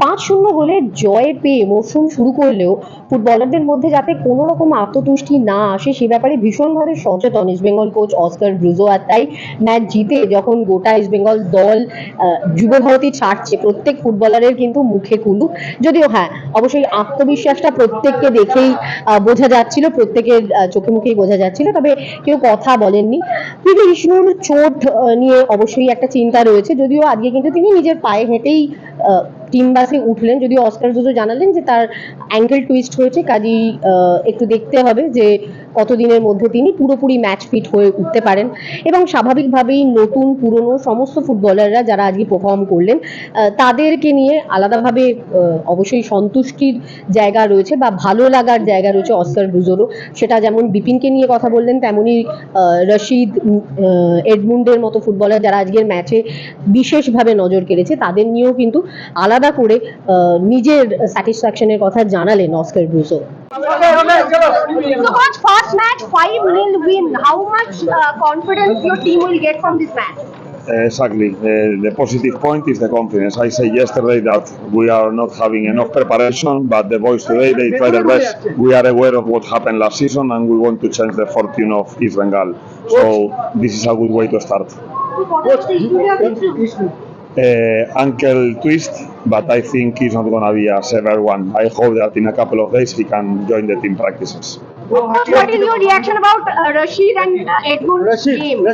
পাঁচ শূন্য গোলের জয় পেয়ে মরশুম শুরু করলেও ফুটবলারদের মধ্যে যাতে কোনো রকম আত্মতুষ্টি না আসে সে ব্যাপারে ভীষণভাবে সচেতন ইস্টবেঙ্গল কোচ অস্কার ব্রুজো আর তাই ম্যাচ জিতে যখন গোটা ইস্টবেঙ্গল দল আহ, যুব ভারতী ছাড়ছে প্রত্যেক ফুটবলারের কিন্তু মুখে কুলু। যদিও হ্যাঁ অবশ্যই আত্মবিশ্বাসটা প্রত্যেককে দেখেই বোঝা যাচ্ছিল প্রত্যেকের চোখে মুখেই বোঝা যাচ্ছিল। তবে কেউ কথা বলেননি। পিভি বিষ্ণুর চোট নিয়ে অবশ্যই একটা চিন্তা রয়েছে। যদিও আজকে কিন্তু তিনি নিজের পায়ে হেঁটেই টিম বাসে উঠলেন। যদিও অস্কার জুজো জানালেন যে তার অ্যাঙ্কেল টুইস্ট হয়েছে, কাজেই একটু দেখতে হবে যে কতদিনের মধ্যে তিনি পুরোপুরি ম্যাচ ফিট হয়ে উঠতে পারেন এবং স্বাভাবিকভাবেই নতুন, পুরনো সমস্ত ফুটবলাররা যারা আজকে পারফর্ম করলেন তাদেরকে নিয়ে আলাদাভাবে অবশ্যই সন্তুষ্টির জায়গা রয়েছে বা ভালো লাগার জায়গা রয়েছে অস্কার ব্রুজোরও সেটা যেমন বিপিনকে নিয়ে কথা বললেন তেমনই রশিদ এডমুন্ডের মতো ফুটবলার যারা আজকের ম্যাচে বিশেষভাবে নজর কেড়েছে, তাদের নিয়েও কিন্তু আলাদা করে নিজের স্যাটিসফ্যাকশনের কথা জানালেন Oscar Bruzon coach, first match 5-0 win. How much uh, confidence your team will get from this match? Exactly. Uh, the positive point is the confidence. I said yesterday that we are not having enough preparation, but the boys today they try their best. We are aware of what happened last season, and we want to change the fortune of East Bengal. So this is a good way to start. What's the injury of Vishnu? Uh, ankle twist, but I think he's not going to be a severe one. I hope that in a couple of days he can join the team practices. What is your reaction about uh, Rashid and uh, Edmund game?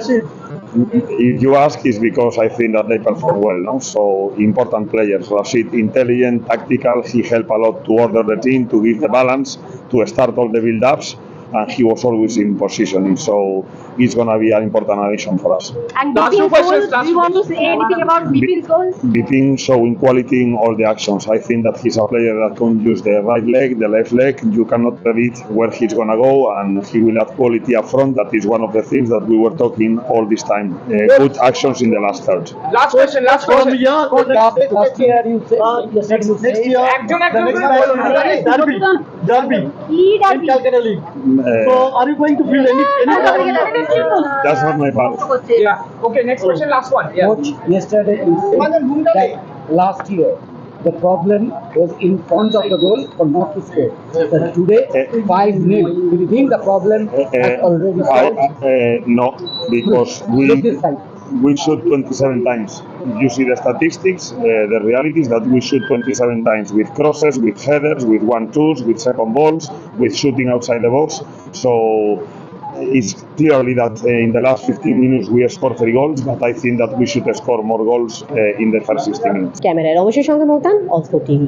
If you ask, it's because I think that they perform well. No? So important players. Rashid, intelligent, tactical. He helped a lot to order the team, to give the balance, to start all the build-ups, and he was always in positioning. So it's going to be an important addition for us. And goals, do you want to say anything about Bipin's goals? Bipin showing quality in all the actions. I think that he's a player that can use the right leg, the left leg. You cannot predict where he's going to go, and he will add quality up front. That is one of the things that we were talking all this time. Uh, good actions in the last third. Last question, last question. Last year, you said, uh, next, next year, next year, derby, derby, derby, derby, derby, derby, derby, League so Uh, are you going to build any any that's not my part. Yeah. Okay, next question, last one. Yeah. Coach, yesterday you said that last year the problem was in front of the goal for not to score. But today, 5 0. Do you think the problem Uh, has already I, solved? uh, no, because Look we this side we shoot 27 times. You see the statistics. Uh, the reality is that we shoot 27 times with crosses, with headers, with one twos, with second balls, with shooting outside the box. So it's clearly that uh, in the last 15 minutes we scored three goals, but I think that we should score more goals uh, in the first 60 minutes. ক্যামেরায় রমেশের সঙ্গে মহতান Osco TV